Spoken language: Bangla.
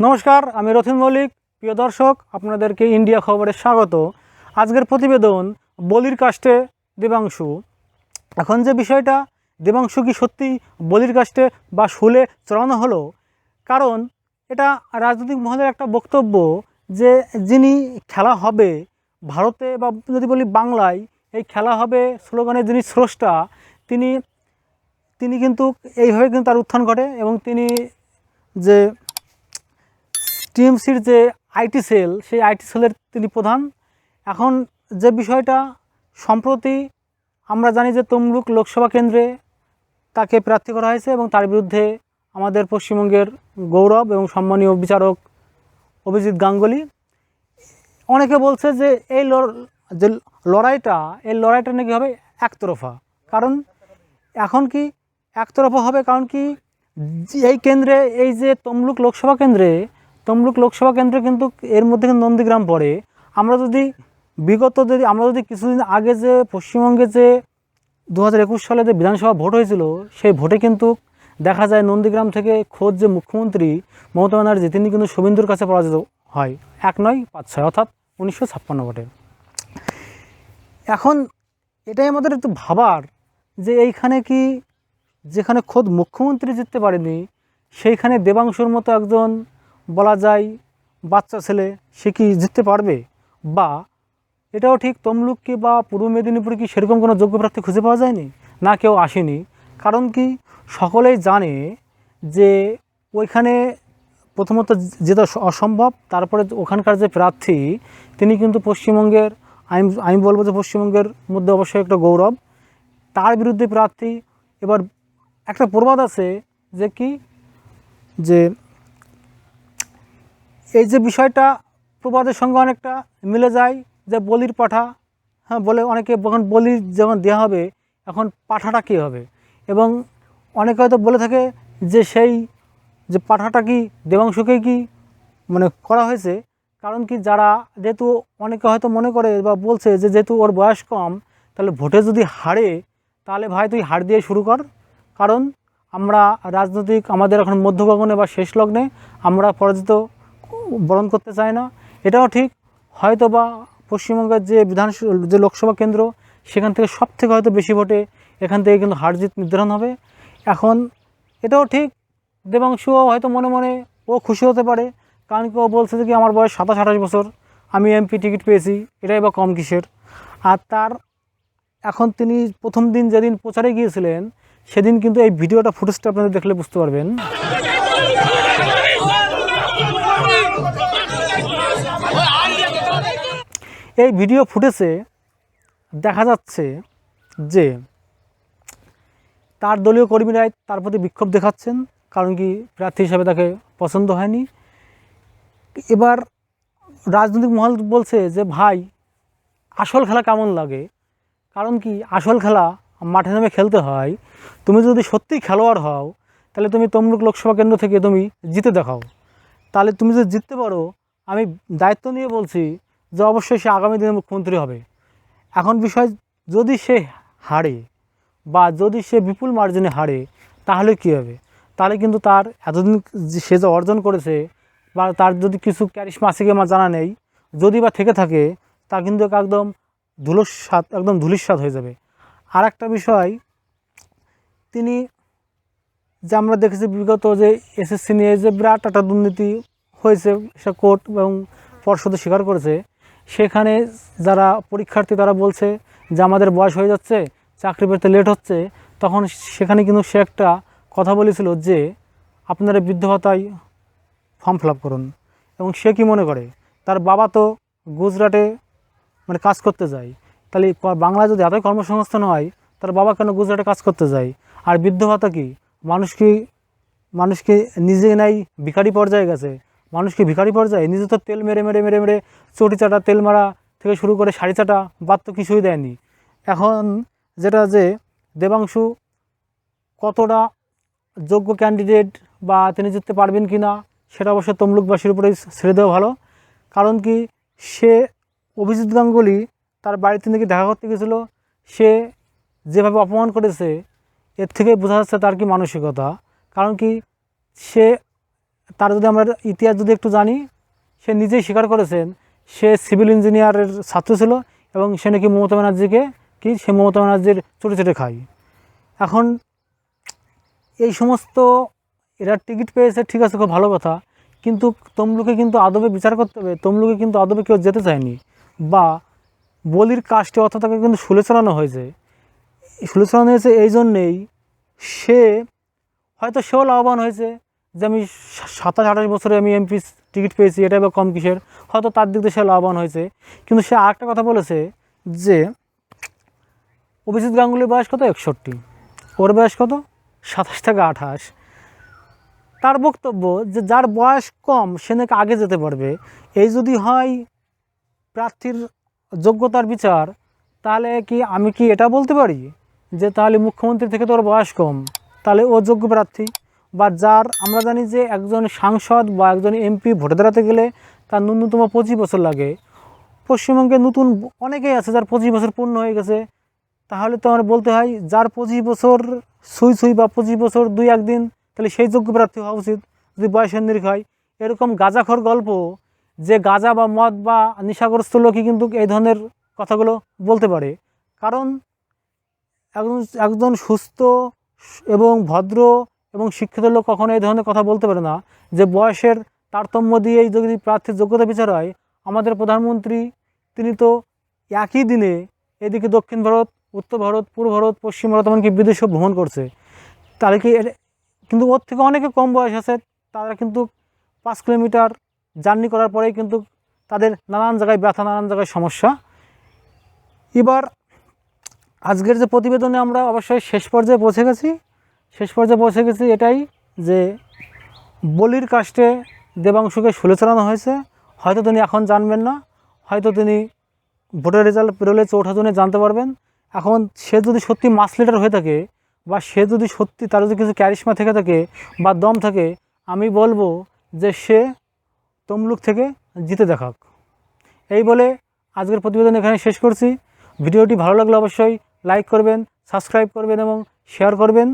নমস্কার, আমি রথিন মল্লিক। প্রিয় দর্শক, আপনাদেরকে ইন্ডিয়া খবরে স্বাগত। আজকের প্রতিবেদন, বলির কাস্টে দেবাংশু। এখন যে বিষয়টা, দেবাংশু কি সত্যি বলির কাস্টে বা শুলে চড়ানো হলো? কারণ, এটা রাজনৈতিক মহলের একটা বক্তব্য যে যিনি খেলা হবে, ভারতে বা যদি বলি বাংলায়, এই খেলা হবে স্লোগানের যিনি স্রষ্টা, তিনি তিনি কিন্তু এইভাবে কিন্তু তার উত্থান ঘটে এবং তিনি যে টিএমসির যে আইটি সেল, সেই আইটি সেলের তিনি প্রধান। এখন যে বিষয়টা, সম্প্রতি আমরা জানি যে তমলুক লোকসভা কেন্দ্রে তাকে প্রার্থী করা হয়েছে এবং তার বিরুদ্ধে আমাদের পশ্চিমবঙ্গের গৌরব এবং সম্মানীয় বিচারক অভিজিৎ গাঙ্গুলি। অনেকে বলছে যে এই যে লড়াইটা, এই লড়াইটা নাকি হবে একতরফা। কারণ এখন কি একতরফা হবে? কারণ কি এই কেন্দ্রে, এই যে তমলুক লোকসভা কেন্দ্রে তমলুক লোকসভা কেন্দ্রে কিন্তু এর মধ্যে কিন্তু নন্দীগ্রাম পড়ে। আমরা যদি বিগত যদি, আমরা যদি কিছুদিন আগে যে পশ্চিমবঙ্গে যে দু হাজার একুশ সালে যে বিধানসভা ভোট হয়েছিল, সেই ভোটে কিন্তু দেখা যায় নন্দীগ্রাম থেকে খোদ যে মুখ্যমন্ত্রী মমতা ব্যানার্জি, তিনি কিন্তু শুভেন্দুর কাছে পরাজিত হয়। এক নয়, পাঁচ ছয়, অর্থাৎ উনিশশো ছাপ্পান্ন ভোটে। এখন এটাই আমাদের একটু ভাবার যে এইখানে কি, যেখানে খোদ মুখ্যমন্ত্রী জিততে পারেনি, সেইখানে দেবাংশুর মতো একজন বলা যায় বাচ্চা ছেলে, সে কি জিততে পারবে? বা এটাও ঠিক তমলুক কি বা পূর্ব মেদিনীপুরে কি সেরকম কোনো যোগ্য প্রার্থী খুঁজে পাওয়া যায়নি? না, কেউ আসেনি। কারণ কি সকলেই জানে যে ওইখানে প্রথমত যেটা অসম্ভব, তারপরে ওখানকার যে প্রার্থী, তিনি কিন্তু পশ্চিমবঙ্গের, আমি আমি বলব যে পশ্চিমবঙ্গের মধ্যে অবশ্যই একটা গৌরব। তার বিরুদ্ধে প্রার্থী, এবার একটা প্রবাদ আছে যে কি? যে এই যে বিষয়টা প্রবাদের সঙ্গে অনেকটা মিলে যায়, যে বলির পাঠা হ্যাঁ বলে অনেকে যখন বলি যখন দেওয়া হবে, এখন পাঠাটা কী হবে? এবং অনেকে হয়তো বলে থাকে যে সেই, যে পাঠাটা কি, দেবাংশুকে কি মানে করা হয়েছে? কারণ কি যারা, যেহেতু অনেকে হয়তো মনে করে বা বলছে যে যেহেতু ওর বয়স কম, তাহলে ভোটে যদি হারে, তাহলে ভাই তুই হার দিয়ে শুরু কর। কারণ আমরা রাজনৈতিক, আমাদের এখন মধ্যগগনে বা শেষ লগ্নে আমরা পরাজিত বরণ করতে চায় না। এটাও ঠিক। হয়তো বা পশ্চিমবঙ্গের যে বিধান যে লোকসভা কেন্দ্র, সেখান থেকে সব থেকে হয়তো বেশি ভোটে এখান থেকে কিন্তু হার জিত নির্ধারণ হবে। এখন এটাও ঠিক। দেবাংশুও হয়তো মনে মনে ও খুশি হতে পারে। কারণ কি ও বলছে যে কি, আমার বয়স সাতাশ, আঠাশ বছর। আমি এমপি টিকিট পেয়েছি। এটাই বা কম কিসের? আর তার এখন তিনি প্রথম দিন যেদিন প্রচারে গিয়েছিলেন, সেদিন কিন্তু এই ভিডিওটা, ফুটেজটা আপনাদের দেখলে বুঝতে পারবেন। এই ভিডিও ফুটেজে দেখা যাচ্ছে যে তার দলীয় কর্মীরাই তার প্রতি বিক্ষোভ দেখাচ্ছেন, কারণ কি প্রার্থী হিসাবে তাকে পছন্দ হয়নি। এবার রাজনৈতিক মহল বলছে যে, ভাই, আসল খেলা কেমন লাগে? কারণ কি আসল খেলা মাঠে নামে খেলতে হয়। তুমি যদি সত্যিই খেলোয়াড় হও, তাহলে তুমি তমলুক লোকসভা কেন্দ্র থেকে তুমি জিতে দেখাও। তাহলে তুমি যদি জিততে পারো, আমি দায়িত্ব নিয়ে বলছি যে অবশ্যই সে আগামী দিনে মুখ্যমন্ত্রী হবে। এখন বিষয়, যদি সে হারে বা যদি সে বিপুল মার্জিনে হারে, তাহলে কী হবে? তাহলে কিন্তু তার এতদিন সে যে অর্জন করেছে বা তার যদি কিছু ক্যারিশমা আছে কি আমার জানা নেই, যদি বা থেকে থাকে, তা কিন্তু একদম ধুলোস্বাদ, একদম ধুলিস্বাদ হয়ে যাবে। আর একটা বিষয়, তিনি যে আমরা দেখেছি বিগত যে এসএসসি নিয়ে যে বিরাট একটা দুর্নীতি হয়েছে, সে কোর্ট এবং পর্ষদে স্বীকার করেছে সেখানে যারা পরীক্ষার্থী তারা বলছে যে আমাদের বয়স হয়ে যাচ্ছে, চাকরি পেতে লেট হচ্ছে, তখন সেখানে কিন্তু সে একটা কথা বলেছিল যে আপনারা বৃদ্ধ ভাতায় ফর্ম ফিল করুন। এবং সে কি মনে করে? তার বাবা তো গুজরাটে মানে কাজ করতে যায়। তাহলে বাংলায় যদি এতই কর্মসংস্থান হয়, তার বাবা কেন গুজরাটে কাজ করতে যায়? আর বৃদ্ধ ভাতা কি? মানুষ কি মানুষকে নিজে নাই, ভিখারি পর্যায়ে গেছে? মানুষ কি ভিখারি পর্যায়ে নিজে তো তেল মেরে মেরে মেরে মেরে চটি চাটা, তেল মারা থেকে শুরু করে শাড়ি চাটা, বাদ তো কিছুই দেয়নি। এখন যেটা যে দেবাংশু কতটা যোগ্য ক্যান্ডিডেট বা তিনি জিততে পারবেন কি না সেটা অবশ্য তমলুকবাসীর উপরে ছেড়ে দেওয়া ভালো। কারণ কি, সে অভিজিৎ গাঙ্গুলি তার বাড়িতে নাকি দেখা করতে গেছিল। সে যেভাবে অপমান করেছে, এর থেকে বোঝা যাচ্ছে তার কি মানসিকতা। কারণ কি, সে তার যদি আমরা ইতিহাস যদি একটু জানি, সে নিজেই স্বীকার করেছেন, সে সিভিল ইঞ্জিনিয়ারের ছাত্র ছিল এবং সে নাকি মমতা ব্যানার্জিকে কি, সে মমতা ব্যানার্জির চুটে চুটে খায়। এখন এই সমস্ত এরা টিকিট পেয়েছে, ঠিক আছে, খুব ভালো কথা, কিন্তু তমলুকে কিন্তু আদবে বিচার করতে হবে, তমলুকে কিন্তু আদবে কেউ যেতে চায়নি বা বলির কাজটি অর্থাৎ তাকে কিন্তু শুলে চালানো হয়েছে। শুলে চালানো হয়েছে এই জন্যেই সে হয়তো সেও লাভবান হয়েছে যে আমি সাতাশ, আঠাশ বছরে আমি এমপি টিকিট পেয়েছি এটা বা কম কিসের? হয়তো তার দিক দিয়ে সে লাভবান হয়েছে। কিন্তু সে আরেকটা কথা বলেছে যে, অভিজিৎ গাঙ্গুলির বয়স কত? একষট্টি। ওর বয়স কত? সাতাশ থেকে আঠাশ। তার বক্তব্য যে যার বয়স কম, সে নাকি আগে যেতে পারবে। এই যদি হয় প্রার্থীর যোগ্যতার বিচার, তাহলে কি আমি কি এটা বলতে পারি? যে তাহলে মুখ্যমন্ত্রী থেকে তোর বয়স কম, তাহলে ও যোগ্য প্রার্থী? বা যার আমরা জানি যে একজন সাংসদ বা একজন এমপি ভোটে দাঁড়াতে গেলে তার ন্যূনতম পঁচিশ বছর লাগে। পশ্চিমবঙ্গে নতুন অনেকেই আছে যার পঁচিশ বছর পূর্ণ হয়ে গেছে। তাহলে তো আমার বলতে হয়, যার পঁচিশ বছর সুই সুই বা পঁচিশ বছর দুই একদিন, তাহলে সেই যোগ্য প্রার্থী হওয়া উচিত। যদি বয়সের নিরিখ হয়, এরকম গাঁজাখর গল্প, যে গাঁজা বা মদ বা নেশাগ্রস্ত লোকই কিন্তু এই ধরনের কথাগুলো বলতে পারে। কারণ একজন একজন সুস্থ এবং ভদ্র এবং শিক্ষিত লোক কখনো এই ধরনের কথা বলতে পারে না যে বয়সের তারতম্য দিয়েই যদি প্রার্থীর যোগ্যতা বিচার হয়, আমাদের প্রধানমন্ত্রী, তিনি তো একই দিনে এদিকে দক্ষিণ ভারত, উত্তর ভারত, পূর্ব ভারত, পশ্চিম ভারত এমনকি বিদেশেও ভ্রমণ করছে। তাহলে কি কিন্তু ওর থেকে অনেকে কম বয়স আছে, তারা কিন্তু পাঁচ কিলোমিটার জার্নি করার পরেই কিন্তু তাদের নানান জায়গায় ব্যথা, নানান জায়গায় সমস্যা। এবার আজকের যে প্রতিবেদনে আমরা অবশ্যই শেষ পর্যায়ে পৌঁছে গেছি। শেষ পর্যায়ে পৌঁছে গেছি এটাই যে বলির কাস্টে দেবাংশুকে শুলে চালানো হয়েছে। হয়তো তিনি এখন জানবেন না, হয়তো তিনি ভোটের রেজাল্ট বেরোলে চৌঠা জনে জানতে পারবেন। এখন সে যদি সত্যি মাস লিডার হয়ে থাকে বা সে যদি সত্যি তার যদি কিছু ক্যারিশমা থেকে থাকে বা দম থাকে, আমি বলব যে সে তমলুক থেকে জিতে দেখাক। এই বলে আজকের প্রতিবেদন এখানে শেষ করছি। ভিডিওটি ভালো লাগলে অবশ্যই লাইক করবেন সাবস্ক্রাইব করবেন এবং শেয়ার করবেন।